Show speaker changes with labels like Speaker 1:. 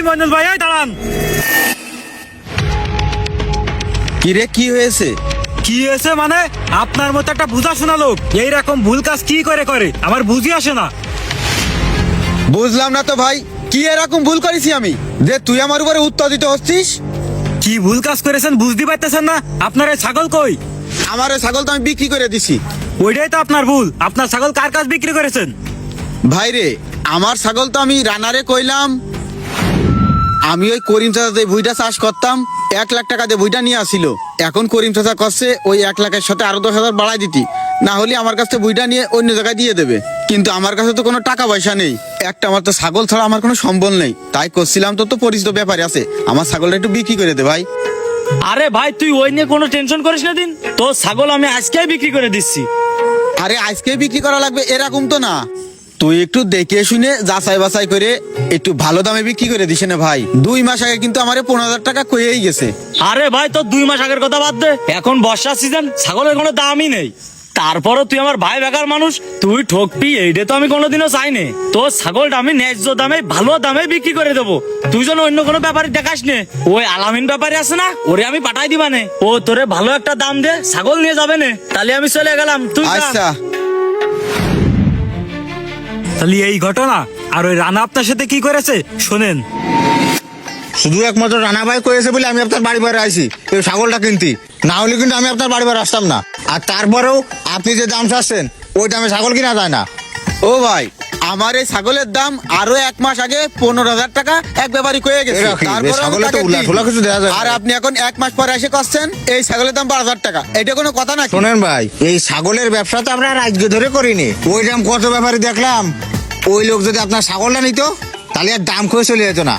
Speaker 1: এই ভাই এই দাঁড়ান।
Speaker 2: কিরে কি হয়েছে?
Speaker 1: কি হয়েছে মানে? আপনার মতো একটা বুঝা শোনা লোক এইরকম ভুল কাজ কি করে করে? আমার বুঝি আসে না।
Speaker 2: বুঝলাম না তো ভাই কি এরকম ভুল করেছি আমি? যে তুই আমার উপরে হচ্ছিস?
Speaker 1: কি ভুল কাজ করেছেন বুঝতে পারতেছেন না? আপনার এই ছাগল কই?
Speaker 2: আমার ওই ছাগল তো আমি বিক্রি করে দিছি।
Speaker 1: ওইটাই তো আপনার ভুল। আপনার ছাগল কার কাছ বিক্রি করেছেন?
Speaker 2: ভাই রে আমার ছাগল তো আমি রানারে কইলাম। আমি ওই করিম চাচাতে ভুইটা চাষ করতাম এক লাখ টাকা দিয়ে ভুইটা নিয়ে আসিল। এখন করিম চাচা করছে ওই এক লাখের সাথে আরও দশ হাজার বাড়াই দিতি। না হলে আমার কাছে ভুইটা নিয়ে অন্য জায়গায় দিয়ে দেবে। কিন্তু আমার কাছে তো কোনো টাকা পয়সা নেই। একটা আমার তো ছাগল ছাড়া আমার কোনো সম্বল নেই। তাই করছিলাম তো তো পরিচিত ব্যাপারে আছে। আমার ছাগলটা একটু বিক্রি করে দে ভাই।
Speaker 3: আরে ভাই তুই ওই নিয়ে কোনো টেনশন করিস না দিন। তোর ছাগল আমি আজকেই বিক্রি করে দিচ্ছি।
Speaker 2: আরে আজকে বিক্রি করা লাগবে এরকম তো না। তুই একটু দেখে শুনে যাচাই বাছাই করে একটু ভালো দামে বিক্রি করে দিস না ভাই? দুই মাস আগে কিন্তু আমার পনেরো হাজার টাকা কয়েই গেছে।
Speaker 3: আরে ভাই তোর দুই মাস আগের কথা বাদ দে। এখন বর্ষার সিজন ছাগলের কোনো দামই নেই। তারপরও তুই আমার ভাই বেকার মানুষ তুই ঠকবি এইটা তো আমি কোনোদিনও চাই নে তোর ছাগলটা আমি ন্যায্য দামে ভালো দামে বিক্রি করে দেবো। তুই যেন অন্য কোনো ব্যাপারে দেখাস নে। ওই আলামিন ব্যাপারে আছে না ওরে আমি পাঠাই দিবা নে। ও তোরে ভালো একটা দাম দে ছাগল নিয়ে যাবে নে। তাহলে আমি চলে গেলাম তুই।
Speaker 2: আচ্ছা।
Speaker 1: তাহলে এই ঘটনা আর ওই রানা আপনার সাথে কি করেছে? শোনেন।
Speaker 4: শুধু একমাত্র রানা ভাই করেছে বলে আমি আপনার বাড়ি বাড়ি আইছি। এই ছাগলটা কিনতি। না হলে কিন্তু আমি আপনার বাড়ি বাড়ি আসতাম না। আর তারপরেও আপনি যে দাম চাচ্ছেন ওই দামে ছাগল কিনা যায় না।
Speaker 2: ও ভাই আমার এই ছাগলের দাম আরও এক মাস আগে পনেরো হাজার টাকা এক ব্যাপারী কয়ে গেছে। আর আপনি এখন এক মাস পরে এসে করছেন এই ছাগলের দাম বারো হাজার টাকা। এটা কোনো কথা নাকি?
Speaker 4: শোনেন ভাই এই ছাগলের ব্যবসা তো আমরা আজকে ধরে করিনি। ওই দাম কত ব্যাপারে দেখলাম? ওই লোক যদি আপনার ছাগলটা নিত তাহলে আর দাম খুঁজে চলে যেত না।